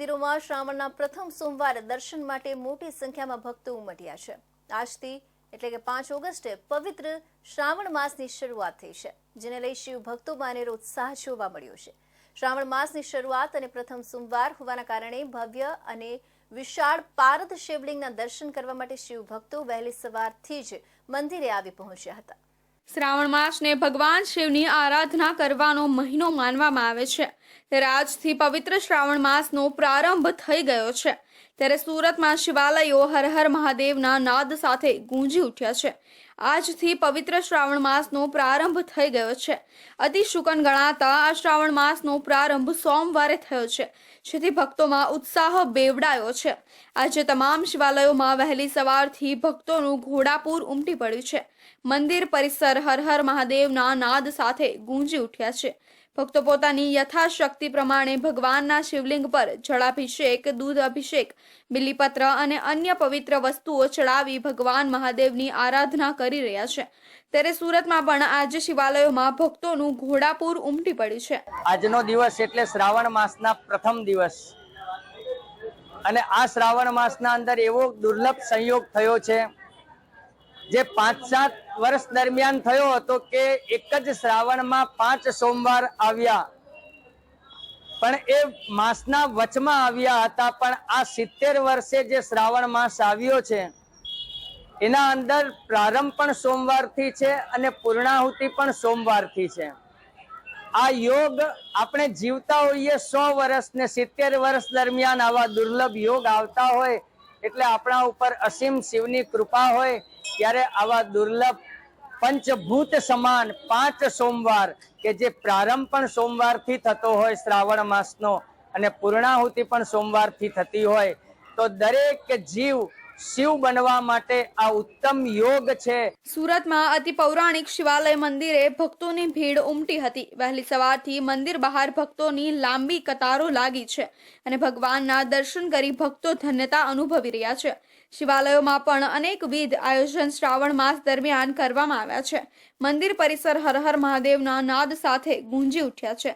મંદિરોમાં શ્રાવણના પ્રથમ સોમવારે દર્શન માટે મોટી સંખ્યામાં ભક્તો ઉમટ્યા છે. આજથી એટલે કે પાંચ ઓગસ્ટે પવિત્ર શ્રાવણ માસની શરૂઆત થઈ છે, જેને લઈ શિવ ભક્તોમાં અનેરો ઉત્સાહ જોવા મળ્યો છે. શ્રાવણ માસની શરૂઆત અને પ્રથમ સોમવાર હોવાના કારણે ભવ્ય અને વિશાળ પારદ શિવલિંગના દર્શન કરવા માટે શિવ ભક્તો વહેલી સવારથી જ મંદિરે આવી પહોંચ્યા હતા. શ્રાવણ માસને ભગવાન શિવની આરાધના કરવાનો મહિનો માનવામાં આવે છે. ત્યારે આજથી પવિત્ર શ્રાવણ માસનો પ્રારંભ થઈ ગયો છે. ત્યારે સુરતમાં શિવાલયો હર હર મહાદેવના નાદ સાથે ગુંજી ઉઠ્યા છે. આજથી પવિત્ર શ્રાવણ માસનો પ્રારંભ થઈ ગયો છે. અતિ શુકન ગણાતા આ શ્રાવણ માસનો પ્રારંભ સોમવારે થયો છે, જેથી ભક્તોમાં ઉત્સાહ બેવડાયો છે. આજે તમામ શિવાલયોમાં વહેલી સવારથી ભક્તોનું ઘોડાપૂર ઉમટી પડ્યું છે. મંદિર પરિસર હર હર મહાદેવના નાદ સાથે ગુંજી ઉઠ્યા છે. ભક્તો પોતાની યથાશક્તિ પ્રમાણે ભગવાનના શિવલિંગ પર જળાભિષેક, દૂધ અભિષેક બિલીપત્ર અને અન્ય પવિત્ર વસ્તુઓ ચડાવી ભગવાન મહાદેવની આરાધના કરી રહ્યા છે. ત્યારે સુરતમાં પણ આજે શિવાલયોમાં ભક્તોનું ઘોડાપૂર ઉમટી પડ્યું છે. આજનો દિવસ એટલે શ્રાવણ માસના પ્રથમ દિવસ. અને આ શ્રાવણ માસના અંદર એવો દુર્લભ સંયોગ થયો છે, જે પાંચ સાત વર્ષ દરમિયાન થયો હતો કે એક જ શ્રાવણમાં પાંચ સોમવાર આવ્યા. પણ એ માસના વચમાં આવ્યા હતા, પણ આ સિત્તેર વર્ષે જે શ્રાવણ માસ આવ્યો છે, એના અંદર પ્રારંભ પણ સોમવારથી છે અને પૂર્ણાહુતિ પણ સોમવારથી છે. આ યોગ આપણે જીવતા હોઈએ સો વર્ષ ને સિત્તેર વર્ષ દરમિયાન આવા દુર્લભ યોગ આવતા હોય, એટલે આપણા ઉપર અસીમ શિવની કૃપા હોય, ત્યારે આવા દુર્લભ પંચભૂત સમાન પાંચ સોમવાર, કે જે પ્રારંભ પણ સોમવારથી થતો હોય શ્રાવણ માસનો અને પૂર્ણાહુતિ પણ સોમવારથી થતી હોય, તો દરેક જીવ શિવ બનવા માટે આ ઉત્તમ યોગ છે. સુરતમાં અતિ પૌરાણિક શિવાલય મંદિરે ભક્તોની ભીડ ઉમટી હતી. વહેલી સવારથી મંદિર બહાર ભક્તોની લાંબી કતારો લાગી છે અને ભગવાનના દર્શન કરી ભક્તો ધન્યતા અનુભવી રહ્યા છે. શિવાલયોમાં પણ અનેકવિધ આયોજન શ્રાવણ માસ દરમિયાન કરવામાં આવ્યા છે. મંદિર પરિસર હર હર મહાદેવના નાદ સાથે ગુંજી ઉઠ્યા છે.